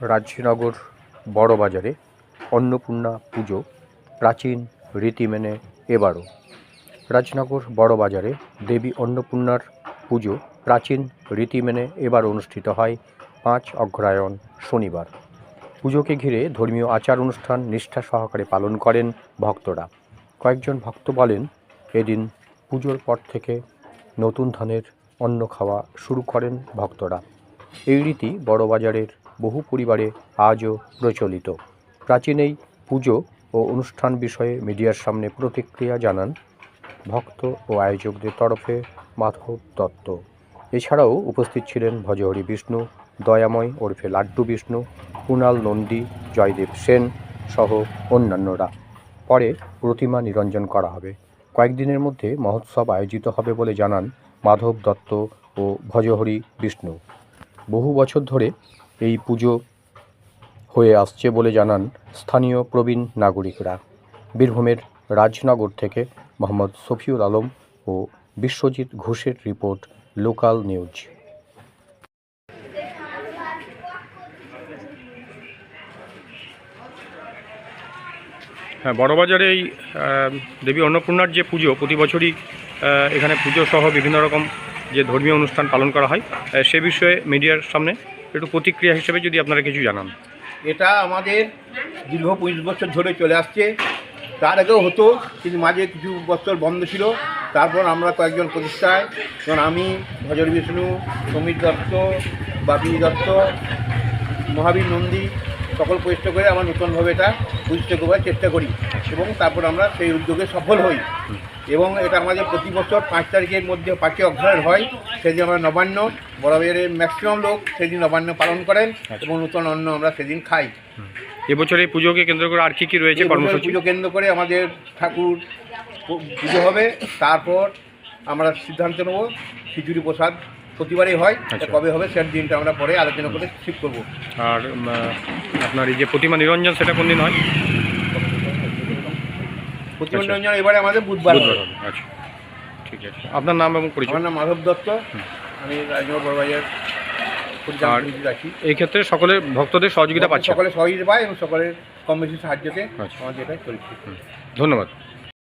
রাজনগর বড়বাজারে অন্নপূর্ণা পুজো, প্রাচীন রীতি মেনে এবারও। রাজনগর বড়বাজারে দেবী অন্নপূর্ণার পুজো, প্রাচীন রীতি মেনে এবার অনুষ্ঠিত হয় পাঁচ অগ্রহায়ণ শনিবার। পুজোকে ঘিরে ধর্মীয় আচার অনুষ্ঠান নিষ্ঠা সহকারে পালন করেন ভক্তরা। কয়েকজন ভক্ত বলেন, এদিন পুজোর পর থেকে নতুন ধানের অন্ন খাওয়া শুরু করেন ভক্তরা। এই রীতি বড়বাজারের বহু পরিবারে আজও প্রচলিত। প্রাচীন এই পুজো ও অনুষ্ঠান বিষয়ে মিডিয়ার সামনে প্রতিক্রিয়া জানান ভক্ত ও আয়োজকদের তরফে মাধব দত্ত। এছাড়াও উপস্থিত ছিলেন ভজহরি বিষ্ণু, দয়াময় ওরফে লাড্ডু বিষ্ণু কুণাল নন্দী, জয়দেব সেন সহ অন্যান্যরা। পরে প্রতিমা নিরঞ্জন করা হবে। কয়েকদিনের মধ্যে মহোৎসব আয়োজিত হবে বলে জানান মাধব দত্ত ও ভজহরি বিষ্ণু। বহু বছর ধরে এই পুজো হয়ে আসছে বলে জানান স্থানীয় প্রবীণ নাগরিকরা। বীরভূমের রাজনগর থেকে মোহাম্মদ সফিউল আলম ও বিশ্বজিৎ ঘোষের রিপোর্ট, লোকাল নিউজ। হ্যাঁ বড়বাজারে এই দেবী অন্নপূর্ণার যে পুজো, প্রতি বছরই এখানে পুজো সহ বিভিন্ন রকম যে ধর্মীয় অনুষ্ঠান পালন করা হয় সে বিষয়ে মিডিয়ার সামনে একটু প্রতিক্রিয়া হিসেবে যদি আপনারা কিছু জানান। এটা আমাদের দীর্ঘ পঁচিশ বছর ধরে চলে আসছে। তার আগেও হতো, কিন্তু মাঝে কিছু বছর বন্ধ ছিল। তারপর আমরা কয়েকজন প্রতিষ্ঠায়, যেমন আমি ভজর বিষ্ণু, সমীর দত্ত বাপি দত্ত, মহাবীর নন্দী, সকল প্রতিষ্ঠা করে আমরা নতুনভাবে এটা প্রতিষ্ঠা করবার চেষ্টা করি। এবং তারপর আমরা সেই উদ্যোগে সফল হই। এবং এটা আমাদের প্রতি বছর পাঁচ তারিখের মধ্যে পাঁচই অগ্রহায়ণ হয় সেদিন আমরা নবান্ন বড়বাজারের ম্যাক্সিমাম লোক সেদিন নবান্ন পালন করেন এবং নতুন অন্ন আমরা সেদিন খাই। এবছর এই পুজোকে কেন্দ্র করে আর কি কি রয়েছে কর্মসূচি? পুজো কেন্দ্র করে আমাদের ঠাকুর পুজো হবে তারপর আমরা সিদ্ধান্ত নেব খিচুড়ি প্রসাদ প্রতিবারই হয় আচ্ছা। কবে হবে সে দিনটা আমরা পরে আলোচনা করে ঠিক করব। আর আপনার এই যে প্রতিমা নিরঞ্জন সেটা কোন দিন হয়? প্রতিমন্ডল এবারে আমাদের বুধবার হবে। আচ্ছা। ঠিক আছে। আপনার নাম এবং পরিচয়? আমার নাম মাধব দত্ত। আমি রাজনগর বড়বাজার আর- এই ক্ষেত্রে সকলে ভক্তদের সহযোগিতা পাচ্ছে। সকলে সহযোগিতা পায় এবং সকলের কম বেশি সাহায্যকে আচ্ছা। আমাদের এটা চলছে ধন্যবাদ।